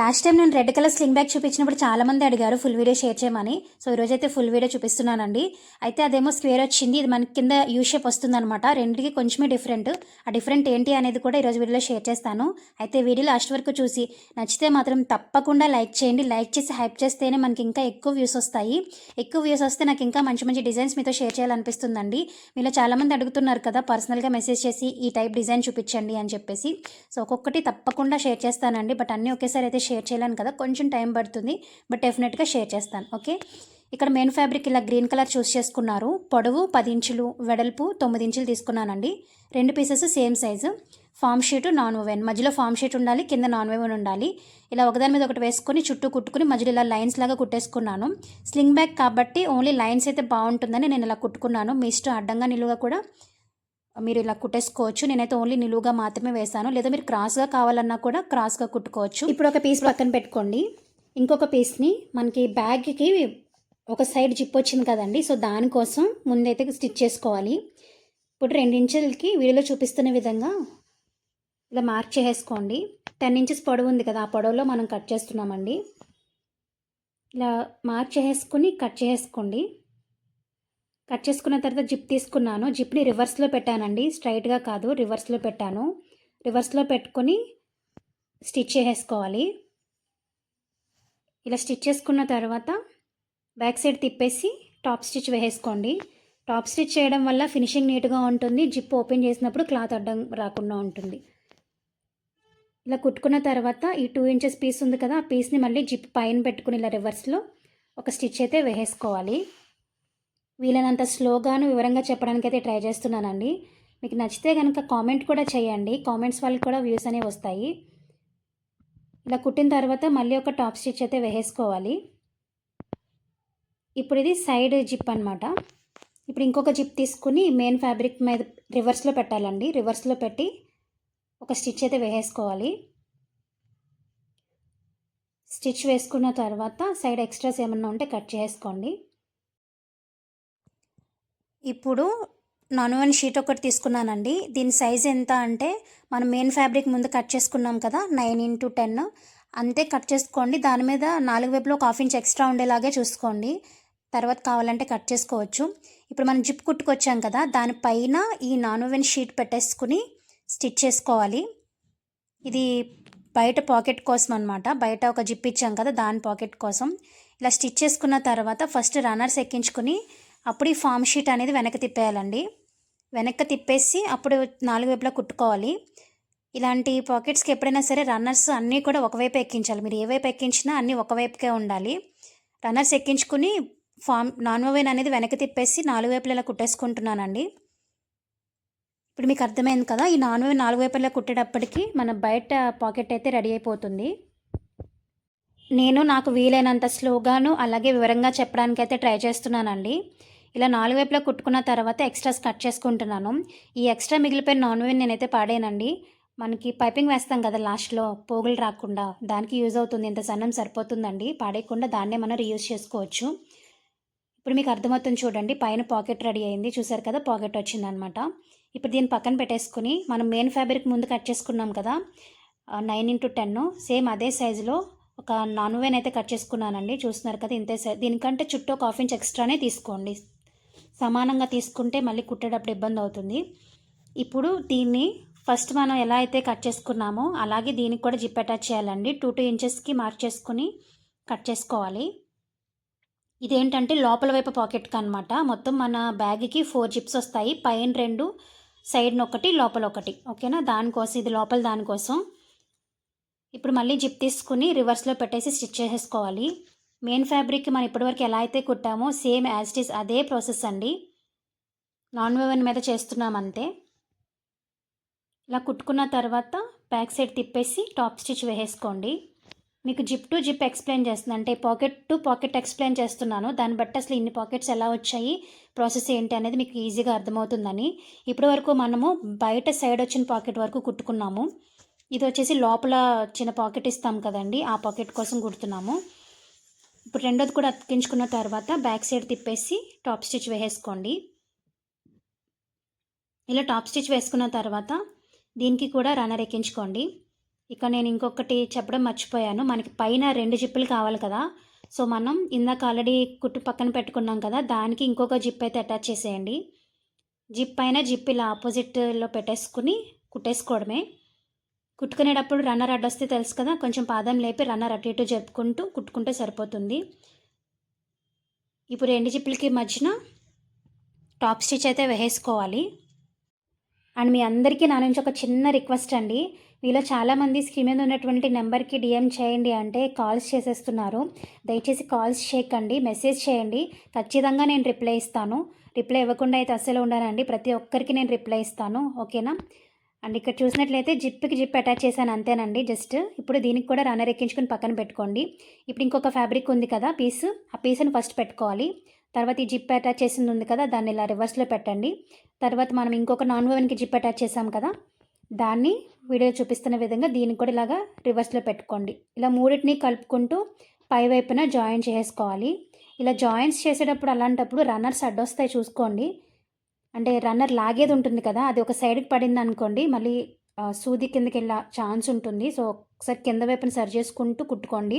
Last time నేను red colour sling bag చూపించినప్పుడు చాలామంది అడిగారు ఫుల్ వీడియో షేర్ చేయమని. సో ఈరోజు అయితే ఫుల్ వీడియో చూపిస్తున్నానండి. అయితే అదేమో స్క్వేర్ వచ్చింది ఇది మనకి కింద యూ షేప్ వస్తుందన్నమాట. రెండింటికి కొంచెమే డిఫరెంట్. ఆ డిఫరెంట్ ఏంటి అనేది కూడా ఈరోజు వీడియోలో షేర్ చేస్తాను. అయితే వీడియో లాస్ట్ వరకు చూసి నచ్చితే మాత్రం తప్పకుండా లైక్ చేయండి. లైక్ చేసి హైప్ చేస్తేనే మనకి ఇంకా ఎక్కువ వ్యూస్ వస్తాయి. ఎక్కువ వ్యూస్ వస్తే నాకు ఇంకా మంచి మంచి డిజైన్స్ మీతో షేర్ చేయాలనిపిస్తుందండి. మీలో చాలామంది అడుగుతున్నారు కదా పర్సనల్గా మెసేజ్ చేసి ఈ టైప్ డిజైన్ చూపించండి అని చెప్పేసి. సో ఒక్కొక్కటి తప్పకుండా షేర్ చేస్తానండి. బట్ అన్నీ ఒకేసారి అయితే షేర్ చేయలేను కదా కొంచెం టైం పడుతుంది బట్ డెఫినెట్గా షేర్ చేస్తాను ఓకే ఇక్కడ మెయిన్ ఫ్యాబ్రిక్ ఇలా గ్రీన్ కలర్ చూస్ చేసుకున్నారు. పొడవు పది ఇంచులు వెడల్పు తొమ్మిది ఇంచులు తీసుకున్నానండి. రెండు pieces same size foam sheet non woven మధ్యలో ఫామ్ షీట్ ఉండాలి కింద నాన్ ఓవెన్ ఉండాలి. ఇలా ఒకదాని మీద ఒకటి వేసుకొని చుట్టూ కుట్టుకుని మధ్యలో ఇలా లైన్స్ లాగా కుట్టేసుకున్నాను. స్లింగ్ బ్యాగ్ కాబట్టి ఓన్లీ లైన్స్ అయితే బాగుంటుందని నేను ఇలా కుట్టుకున్నాను. మీ ఇష్టం అడ్డంగా నిలువుగా కూడా మీరు ఇలా కుట్టేసుకోవచ్చు. నేనైతే ఓన్లీ నిలువుగా మాత్రమే వేసాను లేదా మీరు క్రాస్గా కావాలన్నా కూడా క్రాస్గా కుట్టుకోవచ్చు. ఇప్పుడు ఒక పీస్ పక్కన పెట్టుకోండి. ఇంకొక పీస్ని మనకి బ్యాగ్కి ఒక సైడ్ జిప్ వచ్చింది కదండి. సో దానికోసం ముందైతే స్టిచ్ చేసుకోవాలి. ఇప్పుడు రెండు ఇంచులకి వీడియోలో చూపిస్తున్న విధంగా ఇలా మార్క్ చేసేసుకోండి. టెన్ ఇంచెస్ పొడవు ఉంది కదా ఆ పొడవులో మనం కట్ చేస్తున్నామండి. ఇలా మార్క్ చేసేసుకుని కట్ చేసేసుకోండి. కట్ చేసుకున్న తర్వాత జిప్ తీసుకున్నాను. జిప్ని రివర్స్లో పెట్టానండి. స్ట్రైట్గా కాదు రివర్స్లో పెట్టాను. రివర్స్లో పెట్టుకొని స్టిచ్ చేసేసుకోవాలి. ఇలా స్టిచ్ చేసుకున్న తర్వాత బ్యాక్ సైడ్ తిప్పేసి టాప్ స్టిచ్ వేసేసుకోండి. టాప్ స్టిచ్ చేయడం వల్ల ఫినిషింగ్ నీట్గా ఉంటుంది. జిప్ ఓపెన్ చేసినప్పుడు క్లాత్ అడ్డం రాకుండా ఉంటుంది. ఇలా కుట్టుకున్న తర్వాత ఈ టూ ఇంచెస్ పీస్ ఉంది కదా ఆ పీస్ని మళ్ళీ జిప్ పైన పెట్టుకుని ఇలా రివర్స్లో ఒక స్టిచ్ అయితే వేసేసుకోవాలి. వీలైనంత స్లోగాను వివరంగా చెప్పడానికి అయితే ట్రై చేస్తున్నానండి. మీకు నచ్చితే కనుక కామెంట్ కూడా చేయండి. కామెంట్స్ వాళ్ళకి కూడా వ్యూస్ అనేవి వస్తాయి. ఇలా కుట్టిన తర్వాత మళ్ళీ ఒక టాప్ స్టిచ్ అయితే వేసేసుకోవాలి. ఇప్పుడు ఇది సైడ్ జిప్ అనమాట ఇప్పుడు ఇంకొక జిప్ తీసుకుని మెయిన్ ఫ్యాబ్రిక్ మీద రివర్స్లో పెట్టాలండి. రివర్స్లో పెట్టి ఒక స్టిచ్ అయితే వేసేసుకోవాలి. స్టిచ్ వేసుకున్న తర్వాత సైడ్ ఎక్స్ట్రాస్ ఏమన్నా ఉంటే కట్ చేసుకోండి ఇప్పుడు నాన్ వన్ షీట్ ఒకటి తీసుకున్నానండి. దీని సైజ్ ఎంత అంటే మనం మెయిన్ ఫ్యాబ్రిక్ ముందు కట్ చేసుకున్నాం కదా నైన్ ఇంటూ టెన్. అంతే కట్ చేసుకోండి. దాని మీద నాలుగు వైపులో ఒక హాఫ్ ఇంచ్ ఎక్స్ట్రా ఉండేలాగే చూసుకోండి. తర్వాత కావాలంటే కట్ చేసుకోవచ్చు. ఇప్పుడు మనం జిప్ కుట్టుకొచ్చాం కదా దానిపైన ఈ నాన్ వెన్ షీట్ పెట్టేసుకుని స్టిచ్ చేసుకోవాలి. ఇది బయట పాకెట్ కోసం అనమాట బయట ఒక జిప్ ఇచ్చాం కదా దాని పాకెట్ కోసం. ఇలా స్టిచ్ చేసుకున్న తర్వాత ఫస్ట్ రన్నర్స్ ఎక్కించుకుని అప్పుడు ఈ ఫామ్ షీట్ అనేది వెనక్కి తిప్పేయాలండి. వెనక్కి తిప్పేసి అప్పుడు నాలుగు వైపులా కుట్టుకోవాలి. ఇలాంటి పాకెట్స్కి ఎప్పుడైనా సరే రన్నర్స్ అన్నీ కూడా ఒకవైపు ఎక్కించాలి. మీరు ఏ వైపు ఎక్కించినా అన్నీ ఒకవైపుకే ఉండాలి. రన్నర్స్ ఎక్కించుకుని ఫామ్ నాన్ ఓవెన్ అనేది వెనక్కి తిప్పేసి నాలుగు వైపులా ఇలా కుట్టేసుకుంటున్నానండి. ఇప్పుడు మీకు అర్థమైంది కదా ఈ నాన్ ఓవెన్ నాలుగు వైపులా కుట్టేటప్పటికి మన బయట పాకెట్ అయితే రెడీ అయిపోతుంది. నేను నాకు వీలైనంత స్లోగాను అలాగే వివరంగా చెప్పడానికి అయితే ట్రై చేస్తున్నానండి. ఇలా నాలుగు వైపులా కుట్టుకున్న తర్వాత ఎక్స్ట్రాస్ కట్ చేసుకుంటున్నాను. ఈ ఎక్స్ట్రా మిగిలిపోయిన నాన్ వెజ్ నేనైతే పాడేనండి. మనకి పైపింగ్ వేస్తాం కదా లాస్ట్లో పోగులు రాకుండా. దానికి యూజ్ అవుతుంది. ఇంత సన్నం సరిపోతుందండి. పాడేయకుండా దాన్నే మనం రీయూజ్ చేసుకోవచ్చు. ఇప్పుడు మీకు అర్థమవుతుంది చూడండి. పైన పాకెట్ రెడీ అయింది. చూసారు కదా పాకెట్ వచ్చిందనమాట. ఇప్పుడు దీన్ని పక్కన పెట్టేసుకుని మనం మెయిన్ ఫ్యాబ్రిక్ ముందు కట్ చేసుకున్నాం కదా నైన్ ఇంటూ టెన్ సేమ్ అదే సైజులో ఒక నాన్ వెన్ అయితే కట్ చేసుకున్నానండి. చూస్తున్నారు కదా ఇంతే సైజ్ దీనికంటే చుట్టూ ఒక హాఫ్ ఇంచ్ ఎక్స్ట్రానే తీసుకోండి. సమానంగా తీసుకుంటే మళ్ళీ కుట్టేటప్పుడు ఇబ్బంది అవుతుంది. ఇప్పుడు దీన్ని ఫస్ట్ మనం ఎలా అయితే కట్ చేసుకున్నామో అలాగే దీనికి కూడా జిప్ అటాచ్ చేయాలండి. టూ టూ ఇంచెస్కి మార్క్ చేసుకుని కట్ చేసుకోవాలి. ఇదేంటంటే లోపల వైపు పాకెట్కి అనమాట మొత్తం మన బ్యాగ్కి ఫోర్ జిప్స్ వస్తాయి. పైన రెండు సైడ్న ఒకటి లోపల ఒకటి. ఓకేనా? దానికోసం ఇది లోపల దానికోసం. ఇప్పుడు మళ్ళీ జిప్ తీసుకుని రివర్స్లో పెట్టేసి స్టిచ్ చేసేసుకోవాలి. మెయిన్ ఫ్యాబ్రిక్ మనం ఇప్పటివరకు ఎలా అయితే కుట్టామో సేమ్ యాజ్ ఇస్ అదే ప్రాసెస్ అండి. నాన్ వెవెన్ మీద చేస్తున్నాం అంతే ఇలా కుట్టుకున్న తర్వాత బ్యాక్ సైడ్ తిప్పేసి టాప్ స్టిచ్ వేసేసుకోండి మీకు జిప్ టు జిప్ ఎక్స్ప్లెయిన్ చేస్తున్నాను అంటే పాకెట్ టు పాకెట్ ఎక్స్ప్లెయిన్ చేస్తున్నాను. దాన్ని బట్టి అసలు ఇన్ని పాకెట్స్ ఎలా వచ్చాయి ప్రాసెస్ ఏంటి అనేది మీకు ఈజీగా అర్థమవుతుందని. ఇప్పటి వరకు మనము బయట సైడ్ వచ్చిన పాకెట్ వరకు కుట్టుకున్నాము. ఇది వచ్చేసి లోపల చిన్న పాకెట్ ఇస్తాం కదండి ఆ పాకెట్ కోసం కుడుతున్నాము. ఇప్పుడు రెండోది కూడా అతికించుకున్న తర్వాత బ్యాక్ సైడ్ తిప్పేసి టాప్ స్టిచ్ వేసేసుకోండి. ఇలా టాప్ స్టిచ్ వేసుకున్న తర్వాత దీనికి కూడా రన్నర్ ఎక్కించుకోండి. ఇక నేను ఇంకొకటి చెప్పడం మర్చిపోయాను. మనకి పైన రెండు జిప్పులు కావాలి కదా. సో మనం ఇందాక ఆల్రెడీ కుట్టు పక్కన పెట్టుకున్నాం కదా. దానికి ఇంకొక జిప్ అయితే అటాచ్ చేసేయండి. జిప్ పైన జిప్ ఇలా ఆపోజిట్లో పెట్టేసుకుని కుట్టేసుకోవడమే. కుట్టుకునేటప్పుడు రన్నర్ అడ్డొస్తే తెలుసు కదా కొంచెం పాదం లేపి రన్నర్ అటు ఇటు జరుపుకుంటూ కుట్టుకుంటే సరిపోతుంది. ఇప్పుడు రెండు జిప్పులకి మధ్యన టాప్ స్టిచ్ అయితే వేసుకోవాలి. అండ్ మీ అందరికీ నా నుంచి ఒక చిన్న రిక్వెస్ట్ అండి. మీలో చాలామంది స్క్రీన్ మీద ఉన్నటువంటి నెంబర్కి డిఎం చేయండి అంటే కాల్స్ చేసేస్తున్నారు. దయచేసి కాల్స్ చేయకండి మెసేజ్ చేయండి. ఖచ్చితంగా నేను రిప్లై ఇస్తాను. రిప్లై ఇవ్వకుండా అయితే అస్సలు ఉండనండి. ప్రతి ఒక్కరికి నేను రిప్లై ఇస్తాను. ఓకేనా? అండ్ ఇక్కడ చూసినట్లయితే జిప్కి జిప్ అటాచ్ చేశాను అంతేనండి. జస్ట్ ఇప్పుడు దీనికి కూడా రన్నర్ ఎక్కించుకుని పక్కన పెట్టుకోండి. ఇప్పుడు ఇంకొక ఫ్యాబ్రిక్ ఉంది కదా పీస్. ఆ పీస్ని ఫస్ట్ పెట్టుకోవాలి. తర్వాత ఈ జిప్ అటాచ్ చేసింది ఉంది కదా దాన్ని ఇలా రివర్స్లో పెట్టండి. తర్వాత మనం ఇంకొక నాన్ ఓవెన్కి జిప్ అటాచ్ చేసాం కదా దాన్ని వీడియో చూపిస్తున్న విధంగా దీన్ని కూడా ఇలాగా రివర్స్లో పెట్టుకోండి. ఇలా మూడింటిని కలుపుకుంటూ పై వైపున జాయిన్ చేసుకోవాలి. ఇలా జాయింట్స్ చేసేటప్పుడు అలాంటప్పుడు రన్నర్స్ అడ్డొస్తాయి చూసుకోండి. అంటే రన్నర్ లాగేది ఉంటుంది కదా అది ఒక సైడ్కి పడింది అనుకోండి మళ్ళీ సూది కిందకి వెళ్ళే ఛాన్స్ ఉంటుంది. సో ఒకసారి కింద వైపున సరి చేసుకుంటూ కుట్టుకోండి.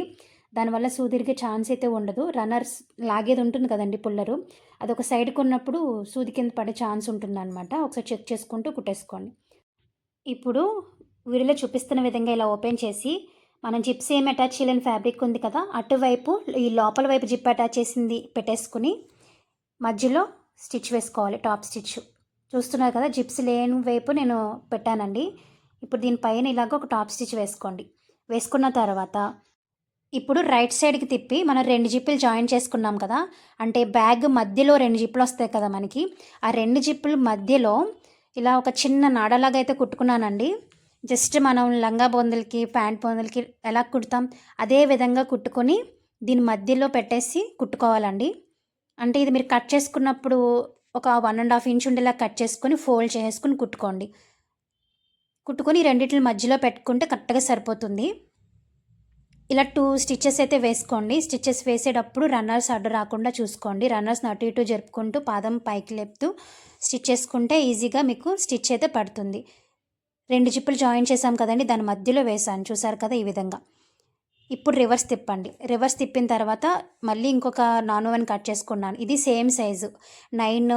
దానివల్ల సూదిరిగే ఛాన్స్ అయితే ఉండదు. రన్నర్స్ లాగేది ఉంటుంది కదండి పుల్లరు. అది ఒక సైడ్కి ఉన్నప్పుడు సూది కింద పడే ఛాన్స్ ఉంటుంది అనమాట ఒకసారి చెక్ చేసుకుంటూ కుట్టేసుకోండి. ఇప్పుడు వీడియోలో చూపిస్తున్న విధంగా ఇలా ఓపెన్ చేసి మనం జిప్స్ ఏం అటాచ్ చేయలేని ఫ్యాబ్రిక్ ఉంది కదా అటువైపు ఈ లోపల వైపు జిప్ అటాచ్ చేసింది పెట్టేసుకుని మధ్యలో స్టిచ్ వేసుకోవాలి టాప్ స్టిచ్. చూస్తున్నారు కదా జిప్స్ లేని వైపు నేను పెట్టానండి. ఇప్పుడు దీనిపైన ఇలాగ ఒక టాప్ స్టిచ్ వేసుకోండి. వేసుకున్న తర్వాత ఇప్పుడు రైట్ సైడ్కి తిప్పి మనం రెండు జిప్పులు జాయిన్ చేసుకున్నాం కదా అంటే బ్యాగ్ మధ్యలో రెండు జిప్పులు వస్తాయి కదా మనకి ఆ రెండు జిప్పులు మధ్యలో ఇలా ఒక చిన్న నాడలాగా అయితే కుట్టుకున్నానండి. జస్ట్ మనం లంగా బొందులకి ప్యాంట్ బొందులకి ఎలా కుడతాం అదే విధంగా కుట్టుకొని దీని మధ్యలో పెట్టేసి కుట్టుకోవాలండి. అంటే ఇది మీరు కట్ చేసుకున్నప్పుడు ఒక వన్ అండ్ హాఫ్ ఇంచ్ ఉండేలా కట్ చేసుకొని ఫోల్డ్ చేసుకుని కుట్టుకోండి. కుట్టుకొని రెండింటి మధ్యలో పెట్టుకుంటే కరెక్ట్గా సరిపోతుంది. ఇలా టూ స్టిచ్చెస్ అయితే వేసుకోండి. స్టిచ్చెస్ వేసేటప్పుడు రన్నర్స్ అడ్డు రాకుండా చూసుకోండి. రన్నర్స్ అటు ఇటు జరుపుకుంటూ పాదం పైకి లేపుతూ స్టిచ్ చేసుకుంటే ఈజీగా మీకు స్టిచ్ అయితే పడుతుంది. రెండు జిప్పులు జాయిన్ చేసాం కదండి దాని మధ్యలో వేసాను చూసారు కదా ఈ విధంగా. ఇప్పుడు రివర్స్ తిప్పండి. రివర్స్ తిప్పిన తర్వాత మళ్ళీ ఇంకొక నాన్ ఓవెన్ కట్ చేసుకున్నాను. ఇది సేమ్ సైజు నైన్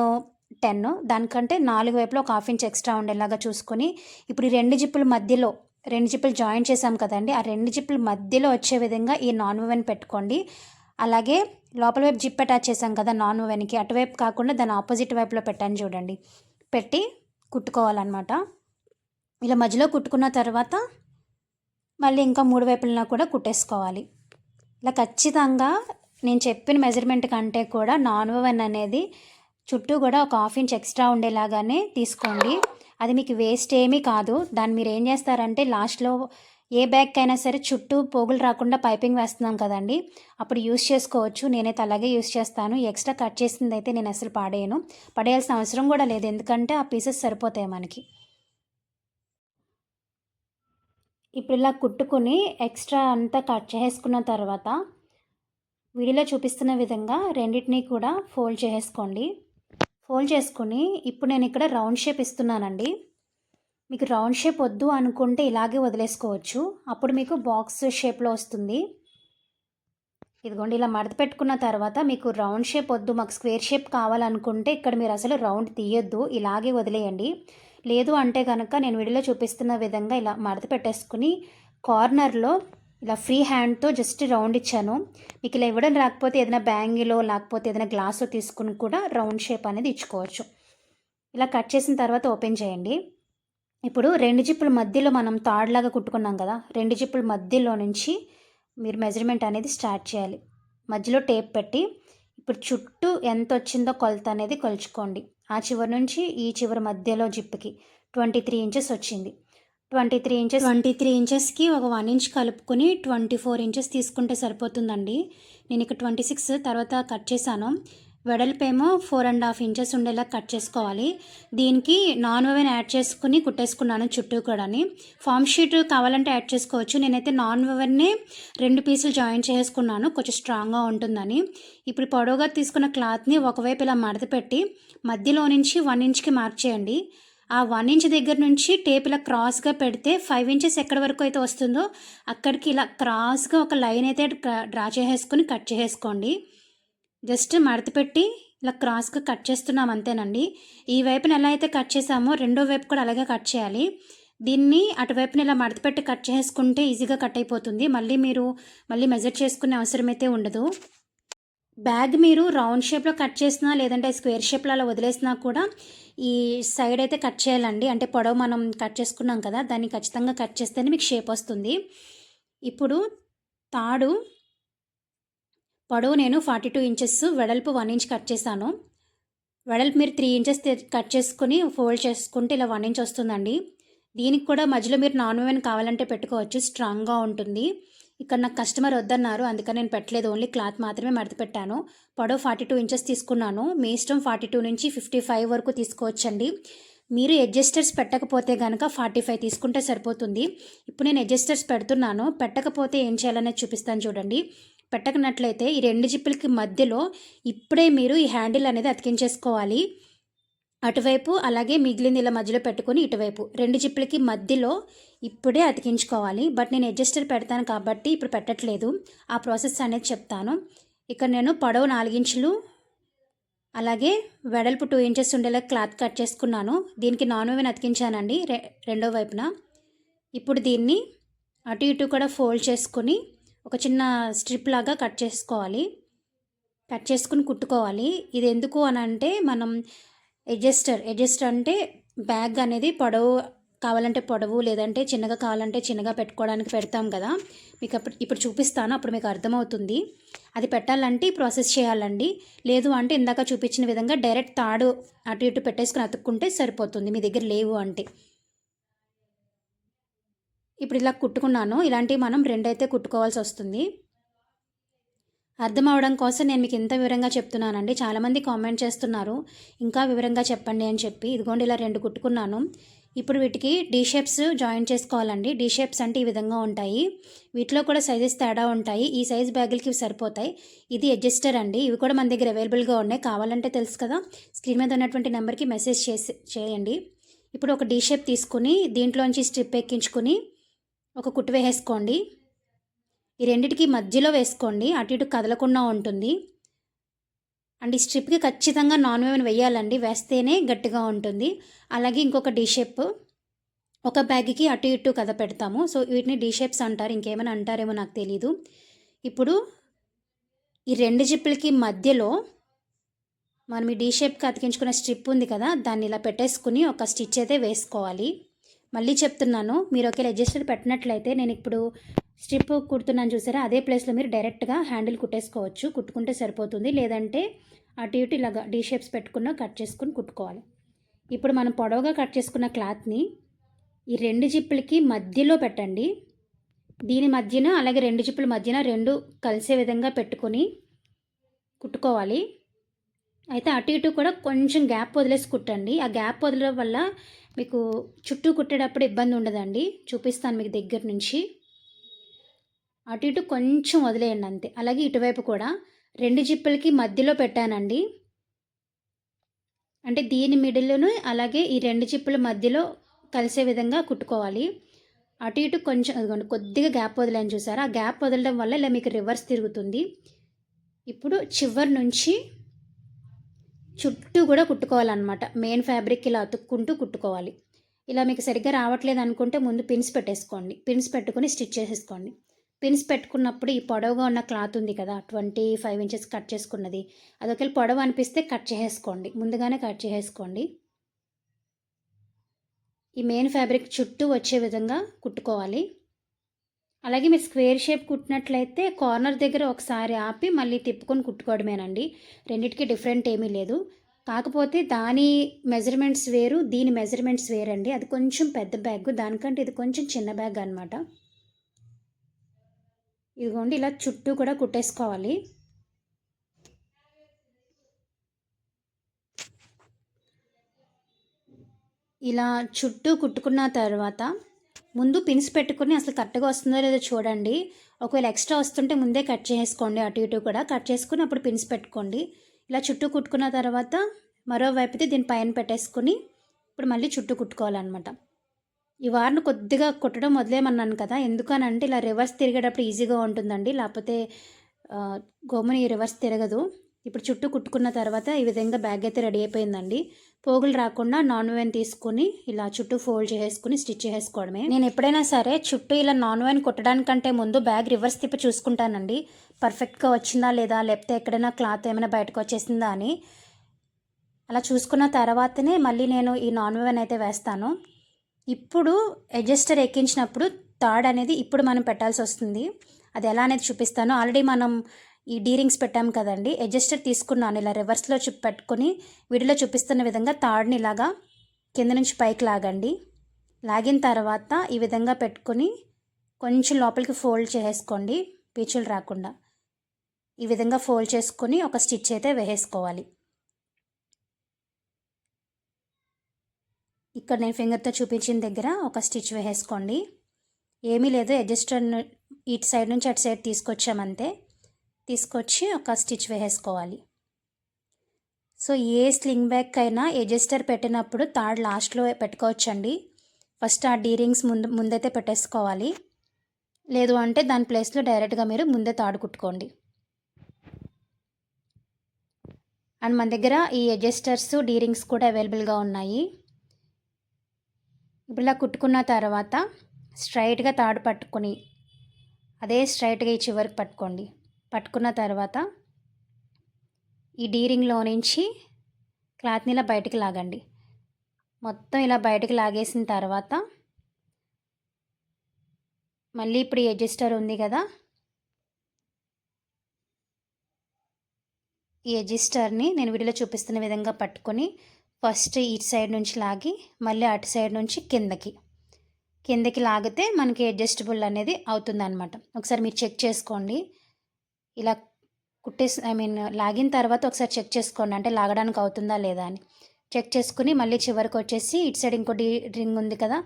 టెన్ దానికంటే నాలుగు వైపులో ఒక హాఫ్ ఇంచ్ ఎక్స్ట్రా ఉండేలాగా చూసుకొని ఇప్పుడు ఈ రెండు జిప్పుల మధ్యలో రెండు జిప్పులు జాయిన్ చేసాం కదండి ఆ రెండు జిప్పుల మధ్యలో వచ్చే విధంగా ఈ నాన్ ఓవెన్ పెట్టుకోండి. అలాగే లోపల వైపు జిప్ అటాచ్ చేసాం కదా నాన్ ఓవెన్కి అటువైపు కాకుండా దాని ఆపోజిట్ వైపులో పెట్టాను చూడండి. పెట్టి కుట్టుకోవాలన్నమాట. ఇలా మధ్యలో కుట్టుకున్న తర్వాత మళ్ళీ ఇంకా మూడు వైపులన కూడా కుట్టేసుకోవాలి. ఇలా ఖచ్చితంగా నేను చెప్పిన మెజర్మెంట్ కంటే కూడా నాన్ ఓవెన్ అనేది చుట్టూ కూడా ఒక హాఫ్ ఇంచ్ ఎక్స్ట్రా ఉండేలాగానే తీసుకోండి. అది మీకు వేస్ట్ ఏమీ కాదు. దాన్ని మీరు ఏం చేస్తారంటే లాస్ట్లో ఏ బ్యాగ్ అయినా సరే చుట్టూ పోగులు రాకుండా పైపింగ్ వేస్తున్నాం కదండి. అప్పుడు యూస్ చేసుకోవచ్చు. నేనైతే అలాగే యూస్ చేస్తాను. ఎక్స్ట్రా కట్ చేసింది అయితే నేను అసలు పాడేయను. పడేయాల్సిన అవసరం కూడా లేదు. ఎందుకంటే ఆ పీసెస్ సరిపోతాయి మనకి. ఇప్పుడు ఇలా కుట్టుకుని ఎక్స్ట్రా అంతా కట్ చేసుకున్న తర్వాత వీడియోలో చూపిస్తున్న విధంగా రెండింటినీ కూడా ఫోల్డ్ చేసుకోండి ఫోల్డ్ చేసుకుని ఇప్పుడు నేను ఇక్కడ రౌండ్ షేప్ ఇస్తున్నానండి. మీకు రౌండ్ షేప్ వద్దు అనుకుంటే ఇలాగే వదిలేసుకోవచ్చు. అప్పుడు మీకు బాక్స్ షేప్లో వస్తుంది. ఇదిగోండి ఇలా మడత పెట్టుకున్న తర్వాత మీకు రౌండ్ షేప్ వద్దు మాకు స్క్వేర్ షేప్ కావాలనుకుంటే ఇక్కడ మీరు అసలు రౌండ్ తీయొద్దు ఇలాగే వదిలేయండి. లేదు అంటే కనుక నేను వీడియోలో చూపిస్తున్న విధంగా ఇలా మడత పెట్టేసుకుని కార్నర్లో ఇలా ఫ్రీ హ్యాండ్తో జస్ట్ రౌండ్ ఇచ్చాను. మీకు ఇలా ఇవ్వడం రాకపోతే ఏదైనా బ్యాంగిలో లేకపోతే ఏదైనా గ్లాసు తీసుకుని కూడా రౌండ్ షేప్ అనేది ఇచ్చుకోవచ్చు. ఇలా కట్ చేసిన తర్వాత ఓపెన్ చేయండి. ఇప్పుడు రెండు జిప్పుల మధ్యలో మనం తాడులాగా కుట్టుకున్నాం కదా రెండు జిప్పుల మధ్యలో నుంచి మీరు మెజర్మెంట్ అనేది స్టార్ట్ చేయాలి. మధ్యలో టేప్ పెట్టి ఇప్పుడు చుట్టూ ఎంత వచ్చిందో కొలత అనేది కొలుచుకోండి. ఆ చివరి నుంచి ఈ చివరి మధ్యలో జిప్కి ట్వంటీ త్రీ ఇంచెస్ వచ్చింది. Twenty three inches twenty three ఇంచెస్కి ఒక వన్ ఇంచ్ కలుపుకొని ట్వంటీ ఫోర్ ఇంచెస్ తీసుకుంటే సరిపోతుందండి. నేను ఇక ట్వంటీ సిక్స్ తర్వాత కట్ చేశాను. వెడల్పేమో ఫోర్ అండ్ హాఫ్ ఇంచెస్ ఉండేలా కట్ చేసుకోవాలి. దీనికి నాన్ ఓవెన్ యాడ్ చేసుకుని కుట్టేసుకున్నాను చుట్టూ కూడాని. ఫామ్ షీట్ కావాలంటే యాడ్ చేసుకోవచ్చు. నేనైతే నాన్ ఓవెన్నే రెండు పీసులు జాయిన్ చేసుకున్నాను. కొంచెం స్ట్రాంగ్గా ఉంటుందని. ఇప్పుడు పొడవుగా తీసుకున్న క్లాత్ని ఒకవైపు ఇలా మడత పెట్టి మధ్యలో నుంచి వన్ ఇంచ్కి మార్క్ చేయండి. ఆ వన్ ఇంచ్ దగ్గర నుంచి టేప్ ఇలా క్రాస్గా పెడితే ఫైవ్ ఇంచెస్ ఎక్కడి వరకు అయితే వస్తుందో అక్కడికి ఇలా క్రాస్గా ఒక లైన్ అయితే డ్రా చేసేసుకుని కట్ చేసేసుకోండి. జస్ట్ మడత పెట్టి ఇలా క్రాస్గా కట్ చేస్తున్నాం అంతేనండి. ఈ వైపున ఎలా అయితే కట్ చేసామో రెండో వైపు కూడా అలాగే కట్ చేయాలి. దీన్ని అటువైపున ఇలా మడత పెట్టి కట్ చేసుకుంటే ఈజీగా కట్ అయిపోతుంది. మళ్ళీ మీరు మళ్ళీ మెజర్ చేసుకునే అవసరం అయితే ఉండదు. బ్యాగ్ మీరు రౌండ్ షేప్లో కట్ చేసినా లేదంటే స్క్వేర్ షేప్లో అలా వదిలేసినా కూడా ఈ సైడ్ అయితే కట్ చేయాలండి. అంటే పొడవు మనం కట్ చేసుకున్నాం కదా దాన్ని ఖచ్చితంగా కట్ చేస్తేనే మీకు షేప్ వస్తుంది. ఇప్పుడు తాడు పొడవు నేను ఫార్టీ టూ ఇంచెస్ వెడల్పు వన్ ఇంచ్ కట్ చేశాను. వెడల్పు మీరు త్రీ ఇంచెస్ కట్ చేసుకుని ఫోల్డ్ చేసుకుంటే ఇలా వన్ ఇంచ్ వస్తుందండి. దీనికి కూడా మధ్యలో మీరు నాన్ ఓవెన్ కావాలంటే పెట్టుకోవచ్చు. స్ట్రాంగ్గా ఉంటుంది. ఇక్కడ నాకు కస్టమర్ వద్దన్నారు. అందుకని నేను పెట్టలేదు. ఓన్లీ క్లాత్ మాత్రమే మడత పెట్టాను. పొడవు ఫార్టీ టూ ఇంచెస్ తీసుకున్నాను. మీ ఇష్టం ఫార్టీ టూ నుంచి ఫిఫ్టీ ఫైవ్ వరకు తీసుకోవచ్చండి. మీరు అడ్జస్టర్స్ పెట్టకపోతే కనుక ఫార్టీ ఫైవ్ తీసుకుంటే సరిపోతుంది. ఇప్పుడు నేను అడ్జస్టర్స్ పెడుతున్నాను. పెట్టకపోతే ఏం చేయాలనేది చూపిస్తాను చూడండి. పెట్టకనట్లయితే ఈ రెండు జిప్పులకి మధ్యలో ఇప్పుడే మీరు ఈ హ్యాండిల్ అనేది అతికించేసుకోవాలి. అటువైపు అలాగే మిగిలింది ఇలా మధ్యలో పెట్టుకొని ఇటువైపు రెండు జిప్పులకి మధ్యలో ఇప్పుడే అతికించుకోవాలి. బట్ నేను అడ్జస్టర్ పెడతాను కాబట్టి ఇప్పుడు పెట్టట్లేదు. ఆ ప్రాసెస్ అనేది చెప్తాను. ఇక్కడ నేను పొడవు నాలుగించులు అలాగే వెడల్పు టూ ఇంచెస్ ఉండేలా క్లాత్ కట్ చేసుకున్నాను. దీనికి నాన్ ఓవెన్ అతికించానండి రె రెండో వైపున. ఇప్పుడు దీన్ని అటు ఇటు కూడా ఫోల్డ్ చేసుకొని ఒక చిన్న స్ట్రిప్ లాగా కట్ చేసుకోవాలి. కట్ చేసుకుని కుట్టుకోవాలి. ఇది ఎందుకు అని అంటే మనం అడ్జస్టర్ అడ్జస్టర్ అంటే బ్యాగ్ అనేది పొడవు కావాలంటే పొడవు లేదంటే చిన్నగా కావాలంటే చిన్నగా పెట్టుకోవడానికి పెడతాం కదా. మీకు అప్పుడు ఇప్పుడు చూపిస్తాను అప్పుడు మీకు అర్థమవుతుంది. అది పెట్టాలంటే ప్రాసెస్ చేయాలండి. లేదు అంటే ఇందాక చూపించిన విధంగా డైరెక్ట్ తాడు అటు ఇటు పెట్టేసుకుని అతుక్కుంటే సరిపోతుంది. మీ దగ్గర లేవు అంటే. ఇప్పుడు ఇలా కుట్టుకున్నాను. ఇలాంటివి మనం రెండైతే కుట్టుకోవాల్సి వస్తుంది. అర్థం అవడం కోసం నేను మీకు ఇంత వివరంగా చెప్తున్నానండి. చాలామంది కామెంట్ చేస్తున్నారు. ఇంకా వివరంగా చెప్పండి అని చెప్పి. ఇదిగోండి ఇలా రెండు కుట్టుకున్నాను. ఇప్పుడు వీటికి డీ షేప్స్ జాయిన్ చేసుకోవాలండి. డీ షేప్స్ అంటే ఈ విధంగా ఉంటాయి. వీటిలో కూడా సైజెస్ తేడా ఉంటాయి. ఈ సైజ్ బ్యాగులకి ఇవి సరిపోతాయి. ఇది అడ్జస్టర్ అండి. ఇవి కూడా మన దగ్గర అవైలబుల్గా ఉన్నాయి. కావాలంటే తెలుసు కదా. స్క్రీన్ మీద ఉన్నటువంటి నెంబర్కి మెసేజ్ చేసి చేయండి. ఇప్పుడు ఒక డీ షేప్ తీసుకుని దీంట్లోంచి స్ట్రిప్ ఎక్కించుకొని ఒక కుట్టు వేసేసుకోండి ఈ రెండిటికి మధ్యలో వేసుకోండి. అటు ఇటు కదలకుండా ఉంటుంది. అండ్ ఈ స్ట్రిప్కి ఖచ్చితంగా నాన్ వెవెన్ వేయాలండి. వేస్తేనే గట్టిగా ఉంటుంది. అలాగే ఇంకొక డీ షేప్. ఒక బ్యాగ్కి అటు ఇటు కథ పెడతాము. సో వీటిని డీ షేప్స్ అంటారు. ఇంకేమైనా అంటారేమో నాకు తెలీదు. ఇప్పుడు ఈ రెండు జిప్పులకి మధ్యలో మనం ఈ డీ షేప్కి అతికించుకున్న స్ట్రిప్ ఉంది కదా దాన్ని ఇలా పెట్టేసుకుని ఒక స్టిచ్ అయితే వేసుకోవాలి. మళ్ళీ చెప్తున్నాను. మీరు ఒకవేళ అడ్జస్టర్ పెట్టినట్లయితే నేను ఇప్పుడు స్ట్రిప్ కుడుతున్నాను చూసారా? అదే ప్లేస్లో మీరు డైరెక్ట్గా హ్యాండిల్ కుట్టేసుకోవచ్చు. కుట్టుకుంటే సరిపోతుంది. లేదంటే అటు ఇటు ఇలాగా డీ షేప్స్ పెట్టుకున్న కట్ చేసుకుని కుట్టుకోవాలి. ఇప్పుడు మనం పొడవుగా కట్ చేసుకున్న క్లాత్ని ఈ రెండు జిప్పులకి మధ్యలో పెట్టండి. దీని మధ్యన అలాగే రెండు జిప్పుల మధ్యన రెండు కలిసే విధంగా పెట్టుకొని కుట్టుకోవాలి. అయితే అటు ఇటు కూడా కొంచెం గ్యాప్ వదిలేసి కుట్టండి. ఆ గ్యాప్ వదలడం వల్ల మీకు చుట్టూ కుట్టేటప్పుడు ఇబ్బంది ఉండదండి. చూపిస్తాను మీకు దగ్గర నుంచి. అటు ఇటు కొంచెం వదిలేయండి అంతే. అలాగే ఇటువైపు కూడా రెండు జిప్పులకి మధ్యలో పెట్టానండి. అంటే దీని మిడిల్లోనూ అలాగే ఈ రెండు జిప్పుల మధ్యలో కలిసే విధంగా కుట్టుకోవాలి. అటు ఇటు కొంచెం అదిగోండి కొద్దిగా గ్యాప్ వదిలేని చూసారా? ఆ గ్యాప్ వదలడం వల్ల ఇలా మీకు రివర్స్ తిరుగుతుంది. ఇప్పుడు చివరి నుంచి చుట్టూ కూడా కుట్టుకోవాలన్నమాట. మెయిన్ ఫ్యాబ్రిక్ ఇలా అతుక్కుంటూ కుట్టుకోవాలి. ఇలా మీకు సరిగ్గా రావట్లేదు అనుకుంటే ముందు పిన్స్ పెట్టేసుకోండి. పిన్స్ పెట్టుకొని స్టిచ్ చేసేసుకోండి. పిన్స్ పెట్టుకున్నప్పుడు ఈ పొడవుగా ఉన్న క్లాత్ ఉంది కదా ట్వంటీ ఫైవ్ ఇంచెస్ కట్ చేసుకున్నది. అది ఒకవేళ పొడవు అనిపిస్తే కట్ చేసేసుకోండి. ముందుగానే కట్ చేసేసుకోండి. ఈ మెయిన్ ఫ్యాబ్రిక్ చుట్టూ వచ్చే విధంగా కుట్టుకోవాలి. అలాగే మీరు స్క్వేర్ షేప్ కుట్టినట్లయితే కార్నర్ దగ్గర ఒకసారి ఆపి మళ్ళీ తిప్పుకొని కుట్టుకోవడమేనండి. రెండింటికి డిఫరెంట్ ఏమీ లేదు. కాకపోతే దాని మెజర్మెంట్స్ వేరు దీని మెజర్మెంట్స్ వేరండి. అది కొంచెం పెద్ద బ్యాగ్ దానికంటే ఇది కొంచెం చిన్న బ్యాగ్ అనమాట ఇదిగోండి ఇలా చుట్టూ కూడా కుట్టేసుకోవాలి. ఇలా చుట్టూ కుట్టుకున్న తర్వాత ముందు పిన్స్ పెట్టుకుని అసలు కరెక్ట్గా వస్తుందో లేదో చూడండి. ఒకవేళ ఎక్స్ట్రా వస్తుంటే ముందే కట్ చేసుకోండి అటు ఇటు కూడా. కట్ చేసుకుని అప్పుడు పిన్స్ పెట్టుకోండి. ఇలా చుట్టూ కుట్టుకున్న తర్వాత మరోవైపుది దీని పైన పెట్టేసుకుని ఇప్పుడు మళ్ళీ చుట్టూ కుట్టుకోవాలన్నమాట. ఈ వారిని కొద్దిగా కుట్టడం మొదలేమన్నాను కదా. ఎందుకనంటే ఇలా రివర్స్ తిరిగేటప్పుడు ఈజీగా ఉంటుందండి. లేకపోతే గోమని గోముని రివర్స్ తిరగదు. ఇప్పుడు చుట్టూ కుట్టుకున్న తర్వాత ఈ విధంగా బ్యాగ్ అయితే రెడీ అయిపోయిందండి. పోగులు రాకుండా నాన్ వైన్ తీసుకొని ఇలా చుట్టూ ఫోల్డ్ చేసుకుని స్టిచ్ చేసుకోవడమే నేను ఎప్పుడైనా సరే చుట్టూ ఇలా నాన్ వైన్ కుట్టడానికంటే ముందు బ్యాగ్ రివర్స్ తిప్పి చూసుకుంటానండి. పర్ఫెక్ట్గా వచ్చిందా లేదా లేకపోతే ఎక్కడైనా క్లాత్ ఏమైనా బయటకు వచ్చేసిందా అని అలా చూసుకున్న తర్వాతనే మళ్ళీ నేను ఈ నాన్ వైన్ అయితే వేస్తాను. ఇప్పుడు అడ్జస్టర్ ఎక్కించినప్పుడు థర్డ్ అనేది ఇప్పుడు మనం పెట్టాల్సి వస్తుంది. అది ఎలా అనేది చూపిస్తాను. ఆల్రెడీ మనం ఈ డీరింగ్స్ పెట్టాము కదండి. అడ్జస్టర్ తీసుకున్నాను ఇలా రివర్స్లో చూ పెట్టుకొని వీడియోలో చూపిస్తున్న విధంగా తాడుని ఇలాగా కింద నుంచి పైకి లాగండి. లాగిన తర్వాత ఈ విధంగా పెట్టుకొని కొంచెం లోపలికి ఫోల్డ్ చేసుకోండి పీచులు రాకుండా ఈ విధంగా ఫోల్డ్ చేసుకొని ఒక స్టిచ్ అయితే వేసేసుకోవాలి. ఇక్కడ నేను ఫింగర్తో చూపించిన దగ్గర ఒక స్టిచ్ వేసేసుకోండి. ఏమీ లేదు. అడ్జస్టర్ ఇటు సైడ్ నుంచి అటు సైడ్ తీసుకొచ్చామంతే తీసుకొచ్చి ఒక స్టిచ్ వేసేసుకోవాలి. సో ఏ స్లింగ్ బ్యాగ్ అయినా ఎడ్జస్టర్ పెట్టినప్పుడు థర్డ్ లాస్ట్లో పెట్టుకోవచ్చండి. ఫస్ట్ ఆ డీరింగ్స్ ముందు ముందైతే పెట్టేసుకోవాలి. లేదు అంటే దాని ప్లేస్లో డైరెక్ట్గా మీరు ముందే తాడు కుట్టుకోండి. అండ్ మన దగ్గర ఈ అడ్జస్టర్స్ డీరింగ్స్ కూడా అవైలబుల్గా ఉన్నాయి. ఇప్పుడు ఇలా కుట్టుకున్న తర్వాత స్ట్రైట్గా తాడు పట్టుకొని అదే స్ట్రైట్గా ఈ చివరికి పట్టుకోండి. పట్టుకున్న తర్వాత ఈ డీరింగ్లో నుంచి క్లాత్ని ఇలా బయటికి లాగండి. మొత్తం ఇలా బయటికి లాగేసిన తర్వాత మళ్ళీ ఇప్పుడు ఈ ఉంది కదా? ఈ ఎడ్జిస్టర్ని నేను వీడియోలో చూపిస్తున్న విధంగా పట్టుకొని ఫస్ట్ ఇటు సైడ్ నుంచి లాగి మళ్ళీ అటు సైడ్ నుంచి కిందకి. కిందకి లాగితే మనకి అడ్జస్టబుల్ అనేది అవుతుంది అనమాట ఒకసారి మీరు చెక్ చేసుకోండి. ఇలా కుట్టేసి ఐ మీన్ లాగిన తర్వాత ఒకసారి చెక్ చేసుకోండి. అంటే లాగడానికి అవుతుందా లేదా అని. చెక్ చేసుకుని మళ్ళీ చివరికి వచ్చేసి ఇటు సైడ్ ఇంకోటి రింగ్ ఉంది కదా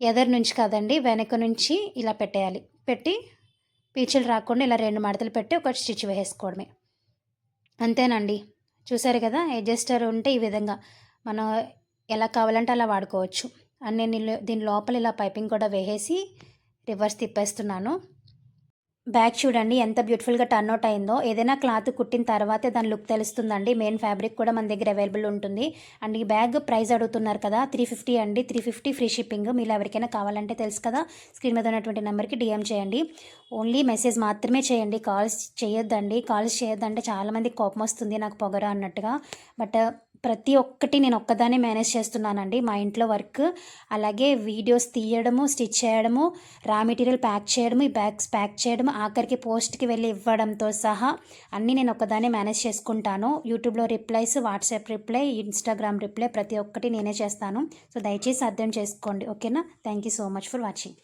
ఎదర్ నుంచి కాదండి వెనక నుంచి ఇలా పెట్టేయాలి. పెట్టి పీచులు రాకుండా ఇలా రెండు మడతలు పెట్టి ఒక స్టిచ్ వేసేసుకోవడమే అంతేనండి. చూసారు కదా అడ్జస్టర్ ఉంటే ఈ విధంగా మనం ఎలా కావాలంటే అలా వాడుకోవచ్చు. అండ్ నేను దీని లోపల ఇలా పైపింగ్ కూడా వేసేసి రివర్స్ తిప్పేస్తున్నాను. బ్యాగ్ చూడండి ఎంత బ్యూటిఫుల్గా టర్న్ అవుట్ అయిందో. ఏదైనా క్లాత్ కుట్టిన తర్వాతే దాని లుక్ తెలుస్తుందండి. మెయిన్ ఫ్యాబ్రిక్ కూడా మన దగ్గర అవైలబుల్ ఉంటుంది. అండ్ ఈ బ్యాగ్ ప్రైస్ అడుగుతున్నారు కదా త్రీ ఫిఫ్టీ అండి. త్రీ ఫిఫ్టీ ఫ్రీ షిప్పింగ్ మీరు ఎవరికైనా కావాలంటే తెలుసు కదా స్క్రీన్ మీద ఉన్నటువంటి నెంబర్కి డిఎం చేయండి. ఓన్లీ మెసేజ్ మాత్రమే చేయండి. కాల్స్ చేయొద్దండి. కాల్స్ చేయొద్దంటే చాలామంది కోపం వస్తుంది నాకు పొగర అన్నట్టుగా. బట్ uh, ప్రతి ఒక్కటి నేను ఒక్కదానే మేనేజ్ చేస్తున్నానండి. మా ఇంట్లో వర్క్ అలాగే వీడియోస్ తీయడము స్టిచ్ చేయడము రా మెటీరియల్ ప్యాక్ చేయడము ఈ బ్యాగ్స్ ప్యాక్ చేయడము ఆఖరికి పోస్ట్కి వెళ్ళి ఇవ్వడంతో సహా అన్నీ నేను ఒకదాన్ని మేనేజ్ చేసుకుంటాను. యూట్యూబ్లో replies WhatsApp reply Instagram reply ప్రతి ఒక్కటి నేనే చేస్తాను. సో దయచేసి అర్థం చేసుకోండి. ఓకేనా? Thank you so much for watching.